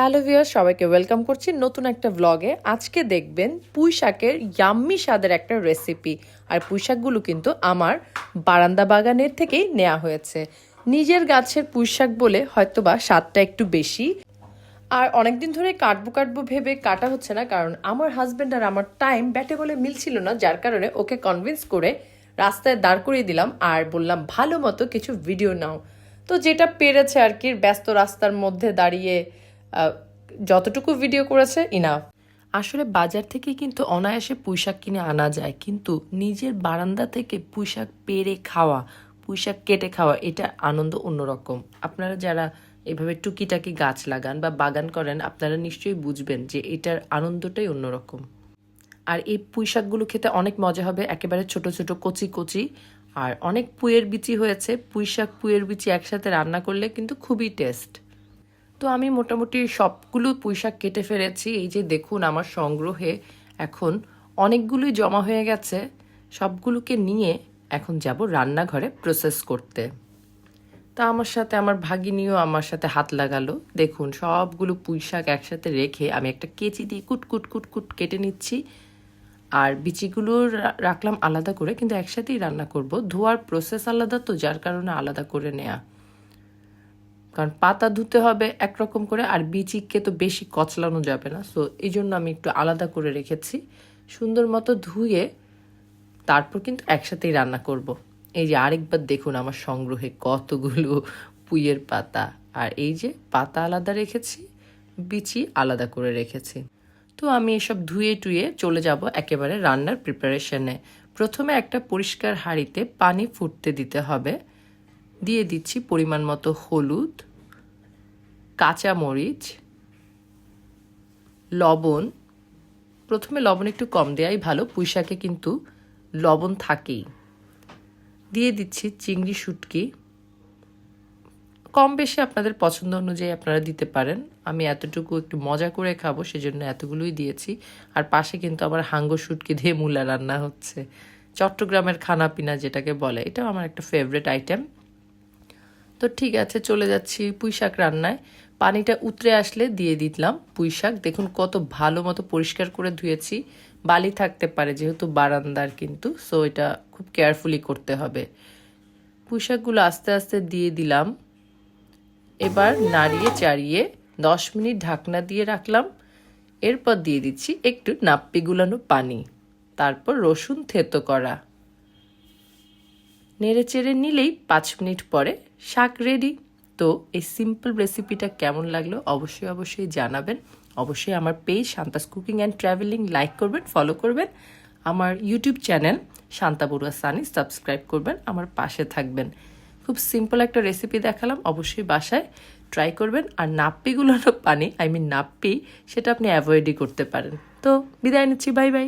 Hello viewer সবাইকে welcome করছি নতুন একটা ব্লগে আজকে দেখবেন পুঁই শাকের ইয়াম্মি স্বাদের একটা রেসিপি আর পুঁই শাকগুলো কিন্তু আমার বারান্দা বাগানের থেকেই নেওয়া হয়েছে। নিজের গাছের পুঁই শাক বলে হয়তোবা স্বাদটা একটু বেশি। আর অনেকদিন ধরে কাটবো কাটবো ভেবে কাটা হচ্ছে না, কারণ আমার হাজব্যান্ড আর আমার টাইম ব্যাটে বলে মিলছিল না, যার কারণে ওকে কনভিন্স করে রাস্তায় দাঁড় করিয়ে দিলাম আর বললাম, ভালো মতো কিছু ভিডিও নাও। তো যেটা পেরেছে আর কি, ব্যস্ত রাস্তার মধ্যে দাঁড়িয়ে যতটুকু ভিডিও করেছে ইনাফ আসলে বাজার থেকে কিন্তু অনায়াসে পুঁইশাক কিনে আনা যায়, কিন্তু নিজের বারান্দা থেকে পুঁইশাক পেরে খাওয়া, পুঁইশাক কেটে খাওয়া, এটা আনন্দ অন্যরকম। আপনারা যারা এভাবে টুকিটাকি গাছ লাগান বা বাগান করেন, আপনারা নিশ্চয়ই বুঝবেন যে এটার আনন্দটাই অন্যরকম। আর এই পুঁই শাকগুলো খেতে অনেক মজা হবে, একেবারে ছোট ছোট কচি কচি। আর অনেক পুঁয়ের বিচি হয়েছে পুঁই শাক পুঁয়ের বিচি একসাথে রান্না করলে কিন্তু খুবই টেস্ট তো আমি মোটামুটি সবগুলো পুঁই শাক কেটে ফেলেছি। এই যে দেখুন আমার সংগ্রহে এখন অনেকগুলোই জমা হয়ে গেছে। সবগুলোকে নিয়ে এখন যাব রান্নাঘরে প্রসেস করতে। তা আমার সাথে আমার ভাগিনীও আমার সাথে হাত লাগালো। দেখুন সবগুলো পুঁইশাক একসাথে রেখে আমি একটা কেচি দিয়ে কুট কুট কুট কুট কেটে নিচ্ছি। আর বিচিগুলো রাখলাম আলাদা করে, কিন্তু একসাথেই রান্না করব। ধোয়ার প্রসেস আলাদা তো, যার কারণে আলাদা করে নেয়া। কারণ পাতা ধুতে হবে একরকম করে, আর বিচিকে তো বেশি কচলানো যাবে না। সো এই জন্য আমি একটু আলাদা করে রেখেছি। সুন্দর মতো ধুয়ে তারপর কিন্তু একসাথেই রান্না করব। এই যে আরেকবার দেখুন আমার সংগ্রহে কতগুলো পুইয়ের পাতা। আর এই যে পাতা আলাদা রেখেছি, বিচি আলাদা করে রেখেছি। তো আমি এসব ধুয়ে টুয়ে চলে যাব একেবারে রান্নার প্রিপারেশনে প্রথমে একটা পরিষ্কার হাঁড়িতে পানি ফুটতে দিতে হবে। দিয়ে দিচ্ছি পরিমাণ মতো হলুদ কাঁচা মরিচ লবণ। প্রথমে লবণ একটু কম দেওয়াই ভালো পুঁইশাকে কিন্তু লবণ থাকেই। দিয়ে দিচ্ছি চিংড়ি শুটকি। কম বেশি আপনাদের পছন্দ অনুযায়ী আপনারা দিতে পারেন। আমি এতটুকু একটু মজা করে খাব, সেজন্য এতগুলোই দিয়েছি। আর পাশে কিন্তু আবার হাঙ্গো শুটকি দিয়ে মূলা রান্না হচ্ছে। চট্টগ্রামের খানা পিনা যেটাকে বলে, এটাও আমার একটা ফেভারিট আইটেম তো ঠিক আছে, চলে যাচ্ছি পুঁই শাক রান্নায়। পানিটা উতরে আসলে দিয়ে দিলাম পুঁই শাক। দেখুন কত ভালো মতো পরিষ্কার করে ধুয়েছি। বালি থাকতে পারে যেহেতু বারান্দার কিন্তু সো এটা খুব কেয়ারফুলি করতে হবে। পুঁই শাকগুলো আস্তে আস্তে দিয়ে দিলাম। এবার নাড়িয়ে চাড়িয়ে দশ মিনিট ঢাকনা দিয়ে রাখলাম। এরপর দিয়ে দিচ্ছি একটু নাপ্পি গুলানো পানি। তারপর রসুন থেতো করা। নেড়ে চেড়ে নিলেই পাঁচ মিনিট পরে শাক রেডি তো এই সিম্পল রেসিপিটা কেমন লাগল অবশ্যই অবশ্যই জানাবেন। অবশ্যই আমার page Shanta's cooking and travelling like করবেন ফলো করবেন। আমার YouTube channel Shanta Barua Sunny subscribe করবেন, আমার পাশে থাকবেন। খুব সিম্পল একটা রেসিপি দেখালাম, অবশ্যই বাসায় ট্রাই করবেন। আর নাপ্পিগুলোর পানি আই মিন নাপ্পি, সেটা আপনি অ্যাভয়েডই করতে পারেন। তো বিদায় নিচ্ছি বাই বাই